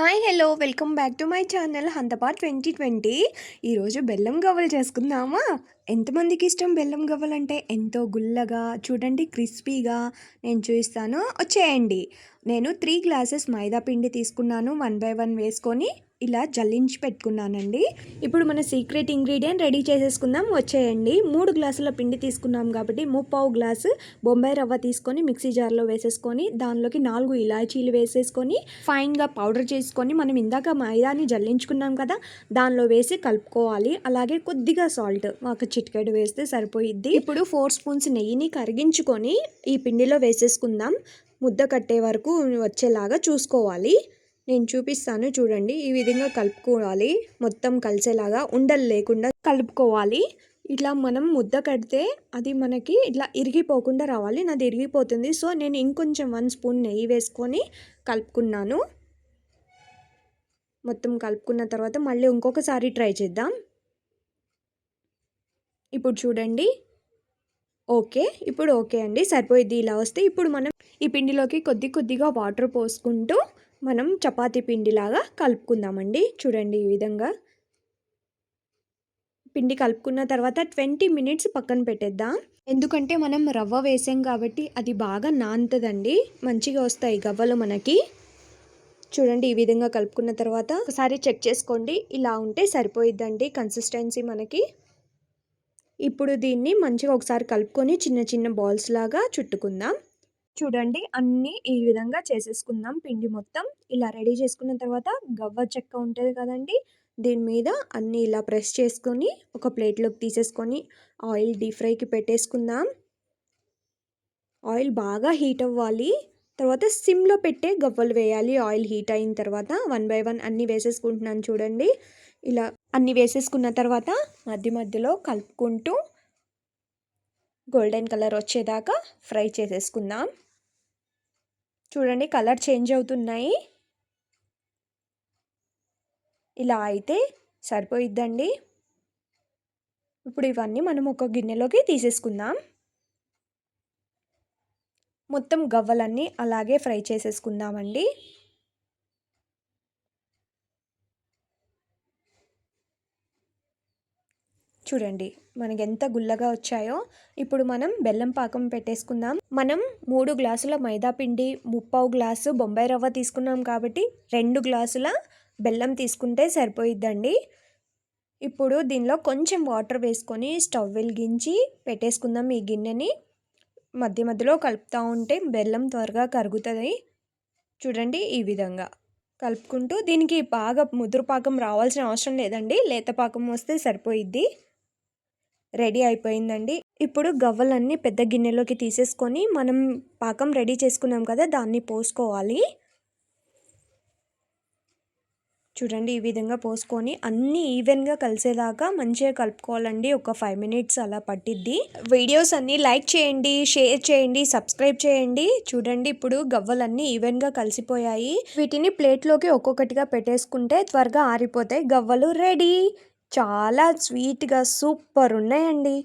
Hi hello welcome back to my channel హంతపాట్ twenty twenty ఈరోజు బెల్లం గవ్వలు చేసుకుందామా? ఎంతమందికి ఇష్టం బెల్లం గవ్వలు అంటే? ఎంతో గుల్లగా చూడండి క్రిస్పీగా నేను చూపిస్తాను. వచ్చేయండి నేను త్రీ గ్లాసెస్ మైదా పిండి తీసుకున్నాను. వన్ బై వన్ వేసుకొని ఇలా జల్లించి పెట్టుకున్నానండి. ఇప్పుడు మన సీక్రెట్ ఇంగ్రీడియంట్ రెడీ చేసేసుకుందాం. వచ్చేయండి. మూడు గ్లాసుల పిండి తీసుకున్నాం కాబట్టి ముప్పావు గ్లాసు బొంబాయి రవ్వ తీసుకొని మిక్సీ జార్లో వేసేసుకొని దానిలోకి నాలుగు ఇలాచీలు వేసేసుకొని ఫైన్గా పౌడర్ చేసుకొని మనం ఇందాక మైదాని జల్లించుకున్నాం కదా దానిలో వేసి కలుపుకోవాలి. అలాగే కొద్దిగా సాల్ట్ ఒక చిటికెడు వేస్తే సరిపోయిద్ది. ఇప్పుడు ఫోర్ స్పూన్స్ నెయ్యిని కరిగించుకొని ఈ పిండిలో వేసేసుకుందాం. ముద్ద కట్టే వరకు వచ్చేలాగా చూసుకోవాలి. నేను చూపిస్తాను చూడండి. ఈ విధంగా కలుపుకోవాలి. మొత్తం కలిసేలాగా ఉండలు లేకుండా కలుపుకోవాలి. ఇట్లా మనం ముద్ద కడితే అది మనకి ఇట్లా ఇరిగిపోకుండా రావాలి. నాది ఇరిగిపోతుంది. సో నేను ఇంకొంచెం వన్ స్పూన్ నెయ్యి వేసుకొని కలుపుకున్నాను. మొత్తం కలుపుకున్న తర్వాత మళ్ళీ ఇంకొకసారి ట్రై చేద్దాం. ఇప్పుడు చూడండి. ఓకే. ఇప్పుడు ఓకే అండి. సరిపోయింది. ఇలా వస్తే ఇప్పుడు మనం ఈ పిండిలోకి కొద్ది కొద్దిగా వాటర్ పోసుకుంటూ మనం చపాతీ పిండిలాగా కలుపుకుందామండి. చూడండి ఈ విధంగా. పిండి కలుపుకున్న తర్వాత ట్వంటీ మినిట్స్ పక్కన పెట్టేద్దాం. ఎందుకంటే మనం రవ్వ వేసాం కాబట్టి అది బాగా నానుతుందండి. మంచిగా వస్తాయి గవ్వలు మనకి. చూడండి ఈ విధంగా కలుపుకున్న తర్వాత ఒకసారి చెక్ చేసుకోండి. ఇలా ఉంటే సరిపోయిద్దండి కన్సిస్టెన్సీ మనకి. ఇప్పుడు దీన్ని మంచిగా ఒకసారి కలుపుకొని చిన్న చిన్న బాల్స్ లాగా చుట్టుకుందాం. చూడండి అన్నీ ఈ విధంగా చేసేసుకుందాం. పిండి మొత్తం ఇలా రెడీ చేసుకున్న తర్వాత గవ్వ చెక్క ఉంటుంది కదండి దీని మీద అన్నీ ఇలా ప్రెస్ చేసుకొని ఒక ప్లేట్లోకి తీసేసుకొని ఆయిల్ డీప్ ఫ్రైకి పెట్టేసుకుందాం. ఆయిల్ బాగా హీట్ అవ్వాలి. తర్వాత సిమ్లో పెట్టే గవ్వలు వేయాలి. ఆయిల్ హీట్ అయిన తర్వాత వన్ బై వన్ అన్నీ వేసేసుకుంటున్నాను చూడండి. ఇలా అన్నీ వేసేసుకున్న తర్వాత మధ్య మధ్యలో కలుపుకుంటూ గోల్డెన్ కలర్ వచ్చేదాకా ఫ్రై చేసేసుకుందాం. చూడండి కలర్ చేంజ్ అవుతున్నాయి. ఇలా అయితే సరిపోయిద్దండి. ఇప్పుడు ఇవన్నీ మనం ఒక గిన్నెలోకి తీసేసుకుందాం. మొత్తం గవ్వలన్నీ అలాగే ఫ్రై చేసేసుకుందామండి. చూడండి మనకి ఎంత గుల్లగా వచ్చాయో. ఇప్పుడు మనం బెల్లం పాకం పెట్టేసుకుందాం. మనం మూడు గ్లాసుల మైదా పిండి ముప్పావు గ్లాసు బొంబాయి రవ్వ తీసుకున్నాం కాబట్టి రెండు గ్లాసుల బెల్లం తీసుకుంటే సరిపోయిద్దండి. ఇప్పుడు దీనిలో కొంచెం వాటర్ వేసుకొని స్టవ్ వెలిగించి పెట్టేసుకుందాం ఈ గిన్నెని. మధ్య మధ్యలో కలుపుతూ ఉంటే బెల్లం త్వరగా కరుగుతుంది. చూడండి ఈ విధంగా కలుపుకుంటూ దీనికి బాగా ముదురు పాకం రావాల్సిన అవసరం లేదండి. లేత పాకం వస్తే సరిపోయిద్ది. రెడీ అయిపోయిందండి. ఇప్పుడు గవ్వలన్నీ పెద్ద గిన్నెలోకి తీసేసుకొని మనం పాకం రెడీ చేసుకున్నాం కదా దాన్ని పోసుకోవాలి. చూడండి ఈ విధంగా పోసుకొని అన్నీ ఈవెన్గా కలిసేదాకా మంచిగా కలుపుకోవాలండి. ఒక ఫైవ్ మినిట్స్ అలా పట్టిద్ది. వీడియోస్ అన్నీ లైక్ చేయండి షేర్ చేయండి సబ్స్క్రైబ్ చేయండి. చూడండి ఇప్పుడు గవ్వలన్నీ ఈవెన్గా కలిసిపోయాయి. వీటిని ప్లేట్లోకి ఒక్కొక్కటిగా పెట్టేసుకుంటే త్వరగా ఆరిపోతాయి. గవ్వలు రెడీ! చాలా స్వీట్గా సూపర్ ఉన్నాయండి.